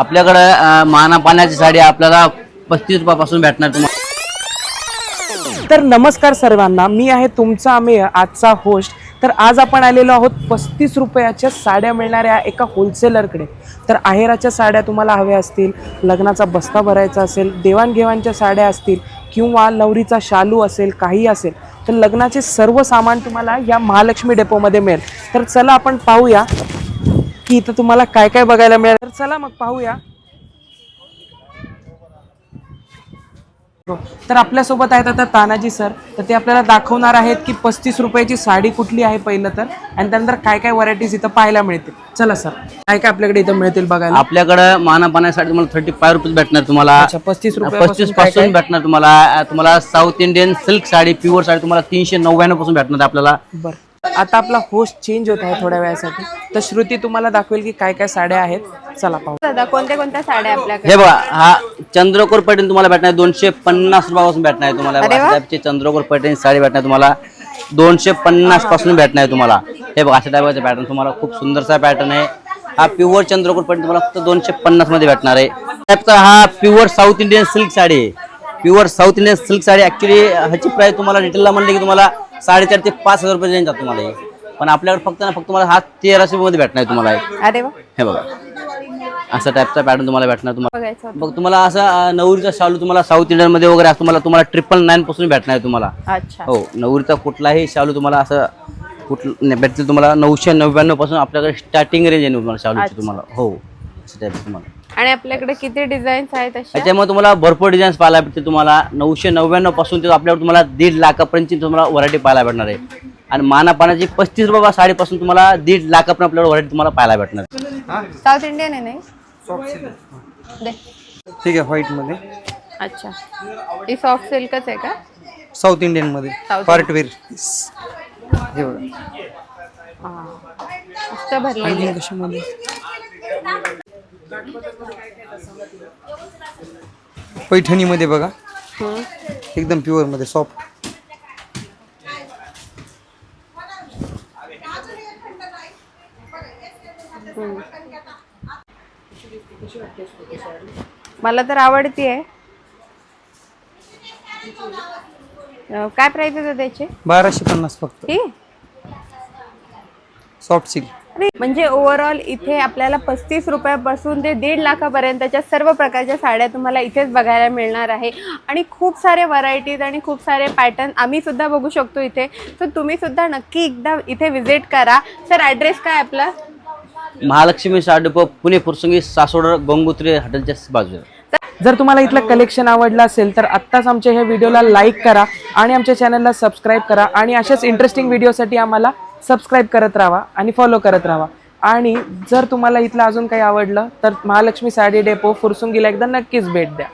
आपल्याकडं माना पाण्याची साडी आपल्याला पस्तीस रुपयापासून भेटणार तुम्हाला तर नमस्कार सर्वांना मी आहे तुमचा आम्ही आजचा होस्ट तर आज आपण आलेलो आहोत पस्तीस रुपयाच्या साड्या मिळणाऱ्या एका होलसेलरकडे तर आहेराच्या साड्या तुम्हाला हव्या असतील लग्नाचा बस्ता भरायचा असेल देवाणघेवाणच्या साड्या असतील किंवा लवरीचा शालू असेल काही असेल तर लग्नाचे सर्व सामान तुम्हाला या महालक्ष्मी डेपोमध्ये मिळेल. तर चला आपण पाहूया की इथं तुम्हाला काय काय बघायला मिळेल? तर चला मग पाहूया. तर आपल्यासोबत आहेत आता तानाजी सर. तर ते आपल्याला दाखवणार आहेत की पस्तीस रुपयाची साडी कुठली आहे पहिलं तर. आणि त्यानंतर काय काय व्हरायटीज इथं पाहायला मिळतील. चला सर काय काय आपल्याकडे इथं मिळतील बघायला? आपल्याकडे माना साडी तुम्हाला थर्टी फाय रुपीज भेटणार तुम्हाला. पस्तीस रुपये पस्तीसपासून भेटणार तुम्हाला. तुम्हाला south Indian silk sari pure sari तुम्हाला तीनशे नव्याण्णवपासून भेटणार आपल्याला. बरं. आता आपला होस्ट चेंज होत आहे थोड्या वेळासाठी. तर श्रुती तुम्हाला दाखवेल की काय काय साड्या आहेत. चला पाहू. दादा कोणत्या कोणत्या साड्या आपल्याकडे हे बघा हा चंद्रकोर पैठणी तुम्हाला भेटणार दोनशे पन्नास रुपयापासून भेटणार आहे तुम्हाला. अरे वा. चंद्रकोर पैठणी साडी भेटणार तुम्हाला. दोनशे पन्नासपासून भेटणार आहे तुम्हाला. हे बघा अशा टाईपचा पॅटर्न तुम्हाला खूप सुंदरसा पॅटर्न आहे. हा प्युअर चंद्रकोर पैठणी तुम्हाला फक्त दोनशे पन्नासमध्ये भेटणार आहे. हा pure south Indian silk sari आहे. Pure south Indian silk sari actually ह्याची प्राइस तुम्हाला रिटेलला म्हणले की तुम्हाला साडेचार ते पाच हजार रुपये रेंज जात तुम्हाला हे. पण आपल्याकडे फक्त ना फक्त तुम्हाला हा तेराशे मध्ये भेटणार आहे तुम्हाला हे. अरे वा. हे बघा. असा टाईपचा पॅटर्न तुम्हाला भेटणार तुम्हाला बघायचं होतं. बघ तुम्हाला असं अं, नवरीचा शालू तुम्हाला साऊथ इंडियनमध्ये वगैरे असं तुम्हाला तुम्हाला ट्रिपल नाईन पासून भेटणार आहे तुम्हाला. अच्छा. हो नवरीचा कुठलाही शालू तुम्हाला असं कुठलं भेटतील तुम्हाला नऊशे नव्याण्णवपासून आपल्याकडे स्टार्टिंग रेंज आहे तुम्हाला शालूची तुम्हाला. हो असं type तुम्हाला. आणि आपल्याकडे किती डिझाईन्स आहेत अशा? त्याच्यामुळे तुम्हाला भरपूर डिझाईन्स पाहायला भेटते तुम्हाला नऊशे नव्याण्णवपासून ते आपल्याकडे तुम्हाला दीड लाखापर्यंतची तुम्हाला व्हरायटी पाहायला भेटणार आहे. आणि माना पाण्याची पस्तीस रुपये साडीपासून तुम्हाला दीड लाखापर्यंत आपल्याला व्हरायटी तुम्हाला पाहायला भेटणार आहे. साऊथ इंडियन आहे नाही? दे. ठीक आहे व्हाईटमध्ये अच्छा. ही सॉफ्ट सिल्कच आहे का? साऊथ इंडियनमध्ये South पार्टवेअर हे बघा. मस्त भरलेली आहे. कशामध्ये? पैठणीमध्ये बघा. एकदम प्युअरमध्ये सॉफ्ट मला तर आवडती आहे काय प्राइस आहे त्याची? बाराशे पन्नास फक्त. सॉफ्ट सिल्क अरे, म्हणजे ओव्हरऑल इथे आपल्याला पस्तीस रुपयापासून ते दीड लाखापर्यंतच्या सर्व प्रकारच्या साड्या तुम्हाला इथेच बघायला मिळणार आहे. आणि खूप सारे व्हरायटीज आणि खूप सारे पॅटर्न आम्ही सुद्धा बघू शकतो इथे. तर तुम्ही सुद्धा नक्की एकदा इथे विजिट करा. सर ॲड्रेस काय आपला? महालक्ष्मी साडप पुणे फुरसंगी सासवड गंगोत्री हॉटेलच्या बाजूला. जर तुम्हाला इथलं कलेक्शन आवडलं असेल तर आत्ताच आमच्या ह्या व्हिडिओला लाईक करा आणि आमच्या चॅनलला सबस्क्राईब करा. आणि अशाच इंटरेस्टिंग व्हिडिओसाठी आम्हाला सबस्क्राईब करत राहा आणि फॉलो करत राहा. आणि जर तुम्हाला इथलं अजून काही आवडलं तर महालक्ष्मी साडी डेपो फुरसुंगीला एकदा नक्कीच भेट द्या.